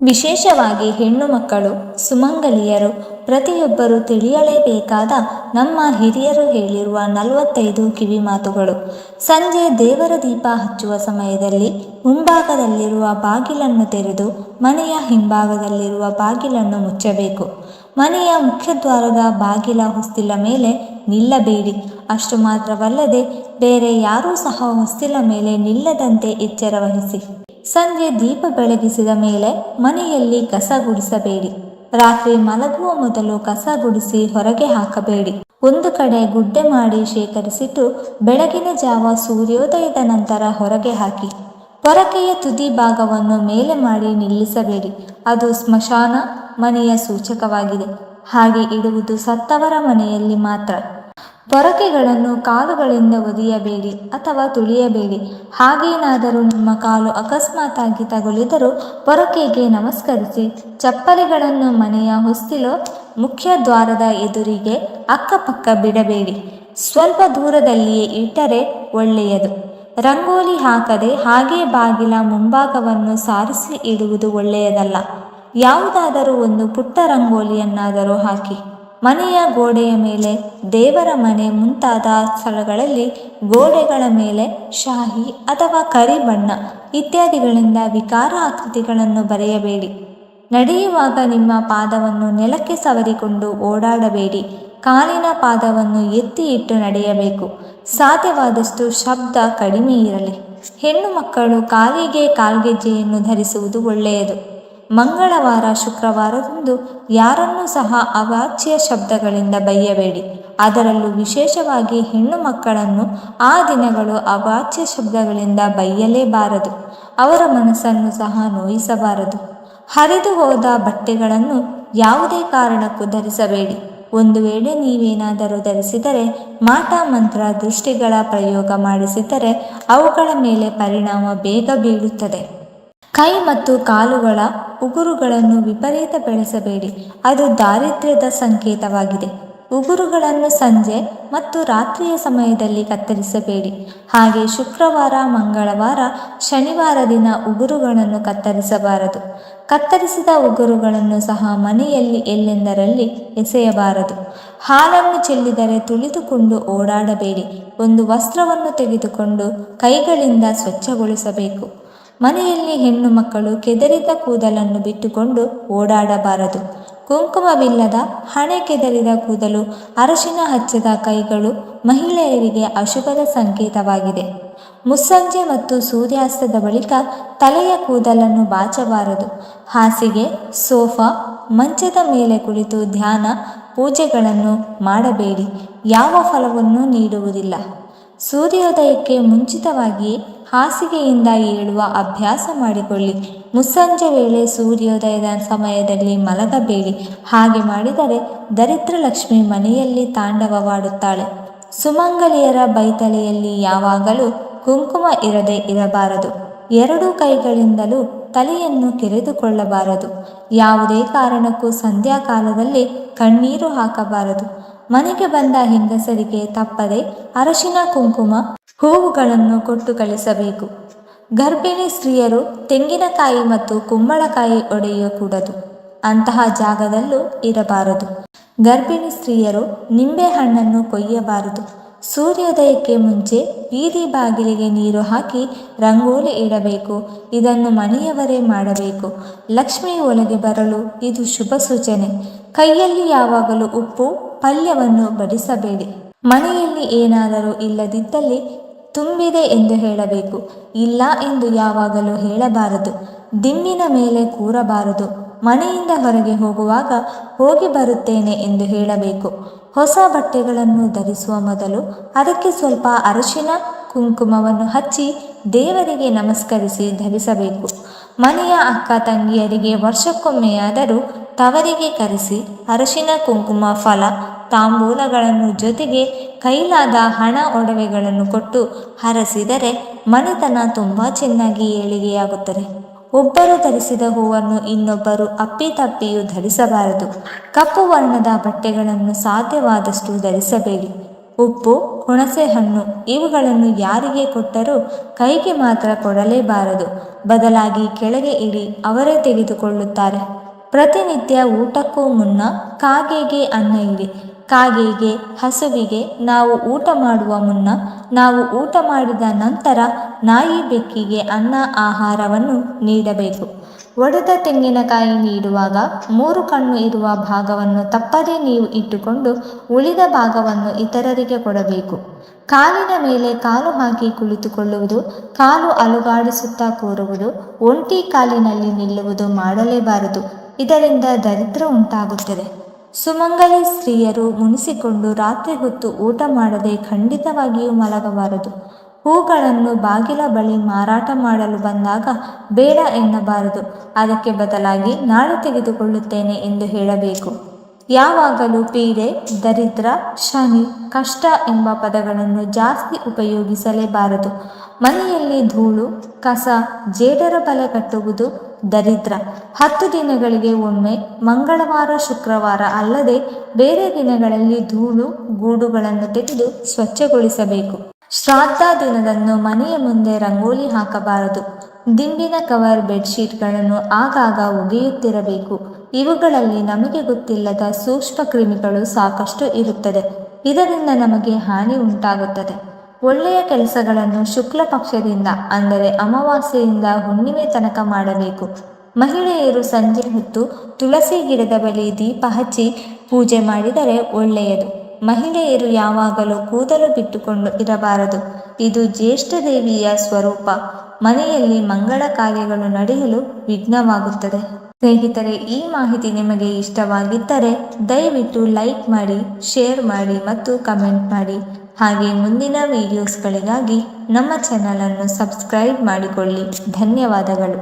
ವಿಶೇಷವಾಗಿ ಹೆಣ್ಣು ಮಕ್ಕಳು, ಸುಮಂಗಲಿಯರು, ಪ್ರತಿಯೊಬ್ಬರೂ ತಿಳಿಯಲೇಬೇಕಾದ ನಮ್ಮ ಹಿರಿಯರು ಹೇಳಿರುವ ನಲವತ್ತೈದು ಕಿವಿಮಾತುಗಳು ಸಂಜೆ ದೇವರ ದೀಪ ಹಚ್ಚುವ ಸಮಯದಲ್ಲಿ ಮುಂಭಾಗದಲ್ಲಿರುವ ಬಾಗಿಲನ್ನು ತೆರೆದು ಮನೆಯ ಹಿಂಭಾಗದಲ್ಲಿರುವ ಬಾಗಿಲನ್ನು ಮುಚ್ಚಬೇಕು. ಮನೆಯ ಮುಖ್ಯದ್ವಾರದ ಬಾಗಿಲ ಹೊಸ್ತಿಲ ಮೇಲೆ ನಿಲ್ಲಬೇಡಿ. ಅಷ್ಟು ಮಾತ್ರವಲ್ಲದೆ ಬೇರೆ ಯಾರೂ ಸಹ ಹೊಸ್ತಿಲ ಮೇಲೆ ನಿಲ್ಲದಂತೆ ಎಚ್ಚರ ವಹಿಸಿ. ಸಂಜೆ ದೀಪ ಬೆಳಗಿಸಿದ ಮೇಲೆ ಮನೆಯಲ್ಲಿ ಕಸ ಗುಡಿಸಬೇಡಿ. ರಾತ್ರಿ ಮಲಗುವ ಮೊದಲು ಕಸ ಗುಡಿಸಿ ಹೊರಗೆ ಹಾಕಬೇಡಿ. ಒಂದು ಕಡೆ ಗುಡ್ಡೆ ಮಾಡಿ ಶೇಖರಿಸಿಟ್ಟು ಬೆಳಗಿನ ಜಾವ ಸೂರ್ಯೋದಯದ ನಂತರ ಹೊರಗೆ ಹಾಕಿ. ಪೊರಕೆಯ ತುದಿ ಭಾಗವನ್ನು ಮೇಲೆ ಮಾಡಿ ನಿಲ್ಲಿಸಬೇಡಿ. ಅದು ಸ್ಮಶಾನ ಮನೆಯ ಸೂಚಕವಾಗಿದೆ. ಹಾಗೆ ಇಡುವುದು ಸತ್ತವರ ಮನೆಯಲ್ಲಿ ಮಾತ್ರ. ಪೊರಕೆಗಳನ್ನು ಕಾಲುಗಳಿಂದ ಒದಿಯಬೇಡಿ ಅಥವಾ ತುಳಿಯಬೇಡಿ. ಹಾಗೇನಾದರೂ ನಿಮ್ಮ ಕಾಲು ಅಕಸ್ಮಾತಾಗಿ ತಗುಲಿದರೂ ಪೊರಕೆಗೆ ನಮಸ್ಕರಿಸಿ. ಚಪ್ಪಲಿಗಳನ್ನು ಮನೆಯ ಹೊಸ್ತಿಲು, ಮುಖ್ಯ ದ್ವಾರದ ಎದುರಿಗೆ ಅಕ್ಕಪಕ್ಕ ಬಿಡಬೇಡಿ. ಸ್ವಲ್ಪ ದೂರದಲ್ಲಿಯೇ ಇಟ್ಟರೆ ಒಳ್ಳೆಯದು. ರಂಗೋಲಿ ಹಾಕದೆ ಹಾಗೇ ಬಾಗಿಲ ಮುಂಭಾಗವನ್ನು ಸಾರಿಸಿ ಇಡುವುದು ಒಳ್ಳೆಯದಲ್ಲ. ಯಾವುದಾದರೂ ಒಂದು ಪುಟ್ಟ ರಂಗೋಲಿಯನ್ನಾದರೂ ಹಾಕಿ. ಮನೆಯ ಗೋಡೆಯ ಮೇಲೆ ದೇವರ ಮನೆ ಮುಂತಾದ ಸ್ಥಳಗಳಲ್ಲಿ ಗೋಡೆಗಳ ಮೇಲೆ ಶಾಹಿ ಅಥವಾ ಕರಿ ಬಣ್ಣ ಇತ್ಯಾದಿಗಳಿಂದ ವಿಕಾರ ಆಕೃತಿಗಳನ್ನು ಬರೆಯಬೇಡಿ. ನಡೆಯುವಾಗ ನಿಮ್ಮ ಪಾದವನ್ನು ನೆಲಕ್ಕೆ ಸವರಿಕೊಂಡು ಓಡಾಡಬೇಡಿ. ಕಾಲಿನ ಪಾದವನ್ನು ಎತ್ತಿ ಇಟ್ಟು ನಡೆಯಬೇಕು. ಸಾಧ್ಯವಾದಷ್ಟು ಶಬ್ದ ಕಡಿಮೆ ಇರಲಿ. ಹೆಣ್ಣು ಮಕ್ಕಳು ಕಾಲಿಗೆ ಕಾಲ್ಗೆಜ್ಜೆಯನ್ನು ಧರಿಸುವುದು ಒಳ್ಳೆಯದು. ಮಂಗಳವಾರ, ಶುಕ್ರವಾರದಂದು ಯಾರನ್ನೂ ಸಹ ಅವಾಚ್ಯ ಶಬ್ದಗಳಿಂದ ಬೈಯಬೇಡಿ. ಅದರಲ್ಲೂ ವಿಶೇಷವಾಗಿ ಹೆಣ್ಣು ಮಕ್ಕಳನ್ನು ಆ ದಿನಗಳು ಅವಾಚ್ಯ ಶಬ್ದಗಳಿಂದ ಬೈಯಲೇಬಾರದು. ಅವರ ಮನಸ್ಸನ್ನು ಸಹ ನೋಯಿಸಬಾರದು. ಹರಿದು ಹೋದ ಬಟ್ಟೆಗಳನ್ನು ಯಾವುದೇ ಕಾರಣಕ್ಕೂ ಧರಿಸಬೇಡಿ. ಒಂದು ವೇಳೆ ನೀವೇನಾದರೂ ಧರಿಸಿದರೆ, ಮಾಟ ಮಂತ್ರ ದೃಷ್ಟಿಗಳ ಪ್ರಯೋಗ ಮಾಡಿಸಿದರೆ ಅವುಗಳ ಮೇಲೆ ಪರಿಣಾಮ ಬೇಗ ಬೀಳುತ್ತದೆ. ಕೈ ಮತ್ತು ಕಾಲುಗಳ ಉಗುರುಗಳನ್ನು ವಿಪರೀತ ಬೆಳೆಸಬೇಡಿ. ಅದು ದಾರಿದ್ರ್ಯದ ಸಂಕೇತವಾಗಿದೆ. ಉಗುರುಗಳನ್ನು ಸಂಜೆ ಮತ್ತು ರಾತ್ರಿಯ ಸಮಯದಲ್ಲಿ ಕತ್ತರಿಸಬೇಡಿ. ಹಾಗೆ ಶುಕ್ರವಾರ, ಮಂಗಳವಾರ, ಶನಿವಾರ ದಿನ ಉಗುರುಗಳನ್ನು ಕತ್ತರಿಸಬಾರದು. ಕತ್ತರಿಸಿದ ಉಗುರುಗಳನ್ನು ಸಹ ಮನೆಯಲ್ಲಿ ಎಲ್ಲೆಂದರಲ್ಲಿ ಎಸೆಯಬಾರದು. ಹಾಲನ್ನು ಚೆಲ್ಲಿದರೆ ತುಳಿದುಕೊಂಡು ಓಡಾಡಬೇಡಿ. ಒಂದು ವಸ್ತ್ರವನ್ನು ತೆಗೆದುಕೊಂಡು ಕೈಗಳಿಂದ ಸ್ವಚ್ಛಗೊಳಿಸಬೇಕು. ಮನೆಯಲ್ಲಿ ಹೆಣ್ಣು ಮಕ್ಕಳು ಕೆದರಿದ ಕೂದಲನ್ನು ಬಿಟ್ಟುಕೊಂಡು ಓಡಾಡಬಾರದು. ಕುಂಕುಮವಿಲ್ಲದ ಹಣೆ ಕೆದರಿದ ಕೂದಲು ಅರಶಿನ ಹಚ್ಚದ ಕೈಗಳು ಮಹಿಳೆಯರಿಗೆ ಅಶುಭದ ಸಂಕೇತವಾಗಿದೆ. ಮುಸ್ಸಂಜೆ ಮತ್ತು ಸೂರ್ಯಾಸ್ತದ ಬಳಿಕ ತಲೆಯ ಕೂದಲನ್ನು ಬಾಚಬಾರದು. ಹಾಸಿಗೆ, ಸೋಫಾ, ಮಂಚದ ಮೇಲೆ ಕುಳಿತು ಧ್ಯಾನ, ಪೂಜೆಗಳನ್ನು ಮಾಡಬೇಡಿ. ಯಾವ ಫಲವನ್ನೂ ನೀಡುವುದಿಲ್ಲ. ಸೂರ್ಯೋದಯಕ್ಕೆ ಮುಂಚಿತವಾಗಿ ಹಾಸಿಗೆಯಿಂದ ಏಳುವ ಅಭ್ಯಾಸ ಮಾಡಿಕೊಳ್ಳಿ. ಮುಸ್ಸಂಜೆ ವೇಳೆ ಸೂರ್ಯೋದಯದ ಸಮಯದಲ್ಲಿ ಮಲಗಬೇಡಿ. ಹಾಗೆ ಮಾಡಿದರೆ ದರಿದ್ರ ಲಕ್ಷ್ಮಿ ಮನೆಯಲ್ಲಿ ತಾಂಡವವಾಡುತ್ತಾಳೆ. ಸುಮಂಗಲಿಯರ ಬೈತಲೆಯಲ್ಲಿ ಯಾವಾಗಲೂ ಕುಂಕುಮ ಇರದೆ ಇರಬಾರದು. ಎರಡೂ ಕೈಗಳಿಂದಲೂ ತಲೆಯನ್ನು ಕೆರೆದುಕೊಳ್ಳಬಾರದು. ಯಾವುದೇ ಕಾರಣಕ್ಕೂ ಸಂಧ್ಯಾಕಾಲದಲ್ಲಿ ಕಣ್ಣೀರು ಹಾಕಬಾರದು. ಮನೆಗೆ ಬಂದ ಹೆಂಗಸರಿಗೆ ತಪ್ಪದೆ ಅರಶಿನ ಕುಂಕುಮ ಹೂವುಗಳನ್ನು ಕೊಟ್ಟು ಕಳಿಸಬೇಕು. ಗರ್ಭಿಣಿ ಸ್ತ್ರೀಯರು ತೆಂಗಿನಕಾಯಿ ಮತ್ತು ಕುಂಬಳಕಾಯಿ ಒಡೆಯಕೂಡದು ಅಂತಹ ಜಾಗದಲ್ಲೂ ಇರಬಾರದು. ಗರ್ಭಿಣಿ ಸ್ತ್ರೀಯರು ನಿಂಬೆಹಣ್ಣನ್ನು ಕೊಯ್ಯಬಾರದು. ಸೂರ್ಯೋದಯಕ್ಕೆ ಮುಂಚೆ ಬೀದಿ ಬಾಗಿಲಿಗೆ ನೀರು ಹಾಕಿ ರಂಗೋಲಿ ಇಡಬೇಕು. ಇದನ್ನು ಮನೆಯವರೇ ಮಾಡಬೇಕು. ಲಕ್ಷ್ಮಿ ಒಳಗೆ ಬರಲು ಇದು ಶುಭ ಸೂಚನೆ. ಕೈಯಲ್ಲಿ ಯಾವಾಗಲೂ ಉಪ್ಪು, ಪಲ್ಯವನ್ನು ಬಡಿಸಬೇಡಿ. ಮನೆಯಲ್ಲಿ ಏನಾದರೂ ಇಲ್ಲದಿದ್ದಲ್ಲಿ ತುಂಬಿದೆ ಎಂದು ಹೇಳಬೇಕು. ಇಲ್ಲ ಎಂದು ಯಾವಾಗಲೂ ಹೇಳಬಾರದು. ದಿಮ್ಮಿನ ಮೇಲೆ ಕೂರಬಾರದು. ಮನೆಯಿಂದ ಹೊರಗೆ ಹೋಗುವಾಗ ಹೋಗಿ ಬರುತ್ತೇನೆ ಎಂದು ಹೇಳಬೇಕು. ಹೊಸ ಬಟ್ಟೆಗಳನ್ನು ಧರಿಸುವ ಮೊದಲು ಅದಕ್ಕೆ ಸ್ವಲ್ಪ ಅರಶಿನ, ಕುಂಕುಮವನ್ನು ಹಚ್ಚಿ ದೇವರಿಗೆ ನಮಸ್ಕರಿಸಿ ಧರಿಸಬೇಕು. ಮನೆಯ ಅಕ್ಕ ತಂಗಿಯರಿಗೆ ವರ್ಷಕ್ಕೊಮ್ಮೆಯಾದರೂ ತವರಿಗೆ ಕರೆಸಿ ಅರಶಿನ, ಕುಂಕುಮ, ಫಲ, ತಾಂಬೂಲಗಳನ್ನು ಜೊತೆಗೆ ಕೈಲಾದ ಹಣ ಒಡವೆಗಳನ್ನು ಕೊಟ್ಟು ಹರಸಿದರೆ ಮನೆತನ ತುಂಬ ಚೆನ್ನಾಗಿ ಏಳಿಗೆಯಾಗುತ್ತದೆ. ಒಬ್ಬರು ಧರಿಸಿದ ಹೂವನ್ನು ಇನ್ನೊಬ್ಬರು ಅಪ್ಪಿತಪ್ಪಿಯೂ ಧರಿಸಬಾರದು. ಕಪ್ಪು ವರ್ಣದ ಬಟ್ಟೆಗಳನ್ನು ಸಾಧ್ಯವಾದಷ್ಟು ಧರಿಸಬೇಡಿ. ಉಪ್ಪು ಹುಣಸೆಹಣ್ಣು ಇವುಗಳನ್ನು ಯಾರಿಗೆ ಕೊಟ್ಟರೂ ಕೈಗೆ ಮಾತ್ರ ಕೊಡಲೇಬಾರದು. ಬದಲಾಗಿ ಕೆಳಗೆ ಇಡಿ ಅವರೇ ತೆಗೆದುಕೊಳ್ಳುತ್ತಾರೆ. ಪ್ರತಿನಿತ್ಯ ಊಟಕ್ಕೂ ಮುನ್ನ ಕಾಗೆಗೆ ಅನ್ನ ಇಡಿ. ಕಾಗೆಗೆ, ಹಸುವಿಗೆ ನಾವು ಊಟ ಮಾಡುವ ಮುನ್ನ ನಾವು ಊಟ ಮಾಡಿದ ನಂತರ ನಾಯಿ ಬೆಕ್ಕಿಗೆ ಅನ್ನ ಆಹಾರವನ್ನು ನೀಡಬೇಕು. ಒಡೆದ ತೆಂಗಿನಕಾಯಿ ನೀಡುವಾಗ ಮೂರು ಕಣ್ಣು ಇರುವ ಭಾಗವನ್ನು ತಪ್ಪದೇ ನೀವು ಇಟ್ಟುಕೊಂಡು ಉಳಿದ ಭಾಗವನ್ನು ಇತರರಿಗೆ ಕೊಡಬೇಕು. ಕಾಲಿನ ಮೇಲೆ ಕಾಲು ಹಾಕಿ ಕುಳಿತುಕೊಳ್ಳುವುದು, ಕಾಲು ಅಲುಗಾಡಿಸುತ್ತಾ ಕೂರುವುದು, ಒಂಟಿ ಕಾಲಿನಲ್ಲಿ ನಿಲ್ಲುವುದು ಮಾಡಲೇಬಾರದು. ಇದರಿಂದ ದರಿದ್ರ ಉಂಟಾಗುತ್ತದೆ. ಸುಮಂಗಲಿ ಸ್ತ್ರೀಯರು ಮುನಿಸಿಕೊಂಡು ರಾತ್ರಿ ಹೊತ್ತು ಊಟ ಮಾಡದೆ ಖಂಡಿತವಾಗಿಯೂ ಮಲಗಬಾರದು. ಹೂಗಳನ್ನು ಬಾಗಿಲ ಬಳಿ ಮಾರಾಟ ಮಾಡಲು ಬಂದಾಗ ಬೇಡ ಎನ್ನಬಾರದು. ಅದಕ್ಕೆ ಬದಲಾಗಿ ನಾಳೆ ತೆಗೆದುಕೊಳ್ಳುತ್ತೇನೆ ಎಂದು ಹೇಳಬೇಕು. ಯಾವಾಗಲೂ ಪೀಡೆ, ದರಿದ್ರ, ಶನಿ, ಕಷ್ಟ ಎಂಬ ಪದಗಳನ್ನು ಜಾಸ್ತಿ ಉಪಯೋಗಿಸಲೇಬಾರದು. ಮನೆಯಲ್ಲಿ ಧೂಳು, ಕಸ, ಜೇಡರ ಬಲೆ ಕಟ್ಟುವುದು ದರಿದ್ರ. ಹತ್ತು ದಿನಗಳಿಗೆ ಒಮ್ಮೆ, ಮಂಗಳವಾರ, ಶುಕ್ರವಾರ ಅಲ್ಲದೆ ಬೇರೆ ದಿನಗಳಲ್ಲಿ ಧೂಳು, ಗೂಡುಗಳನ್ನು ತೆಗೆದು ಸ್ವಚ್ಛಗೊಳಿಸಬೇಕು. ಶ್ರಾದ್ದ ದಿನದಂದು ಮನೆಯ ಮುಂದೆ ರಂಗೋಲಿ ಹಾಕಬಾರದು. ದಿಂಬಿನ ಕವರ್ ಬೆಡ್ಶೀಟ್ಗಳನ್ನು ಆಗಾಗ ಒಗೆಯುತ್ತಿರಬೇಕು. ಇವುಗಳಲ್ಲಿ ನಮಗೆ ಗೊತ್ತಿಲ್ಲದ ಸೂಕ್ಷ್ಮ ಕ್ರಿಮಿಗಳು ಸಾಕಷ್ಟು ಇರುತ್ತದೆ. ಇದರಿಂದ ನಮಗೆ ಹಾನಿ ಉಂಟಾಗುತ್ತದೆ. ಒಳ್ಳೆಯ ಕೆಲಸಗಳನ್ನು ಶುಕ್ಲ ಪಕ್ಷದಿಂದ, ಅಂದರೆ ಅಮಾವಾಸ್ಯೆಯಿಂದ ಹುಣ್ಣಿಮೆ ತನಕ ಮಾಡಬೇಕು. ಮಹಿಳೆಯರು ಸಂಜೆ ಹೊತ್ತು ತುಳಸಿ ಗಿಡದ ಬಳಿ ದೀಪ ಹಚ್ಚಿ ಪೂಜೆ ಮಾಡಿದರೆ ಒಳ್ಳೆಯದು. ಮಹಿಳೆಯರು ಯಾವಾಗಲೂ ಕೂದಲು ಬಿಟ್ಟುಕೊಂಡು ಇರಬಾರದು. ಇದು ಜ್ಯೇಷ್ಠ ದೇವಿಯ ಸ್ವರೂಪ. ಮನೆಯಲ್ಲಿ ಮಂಗಳ ಕಾರ್ಯಗಳು ನಡೆಯಲು ವಿಘ್ನವಾಗುತ್ತದೆ. ಸ್ನೇಹಿತರೆ, ಈ ಮಾಹಿತಿ ನಿಮಗೆ ಇಷ್ಟವಾಗಿದ್ದರೆ ದಯವಿಟ್ಟು ಲೈಕ್ ಮಾಡಿ, ಶೇರ್ ಮಾಡಿ ಮತ್ತು ಕಮೆಂಟ್ ಮಾಡಿ. ಹಾಗೆ ಮುಂದಿನ ವಿಡಿಯೋಸ್ಗಳಿಗಾಗಿ ನಮ್ಮ ಚಾನಲನ್ನು ಸಬ್ಸ್ಕ್ರೈಬ್ ಮಾಡಿಕೊಳ್ಳಿ. ಧನ್ಯವಾದಗಳು.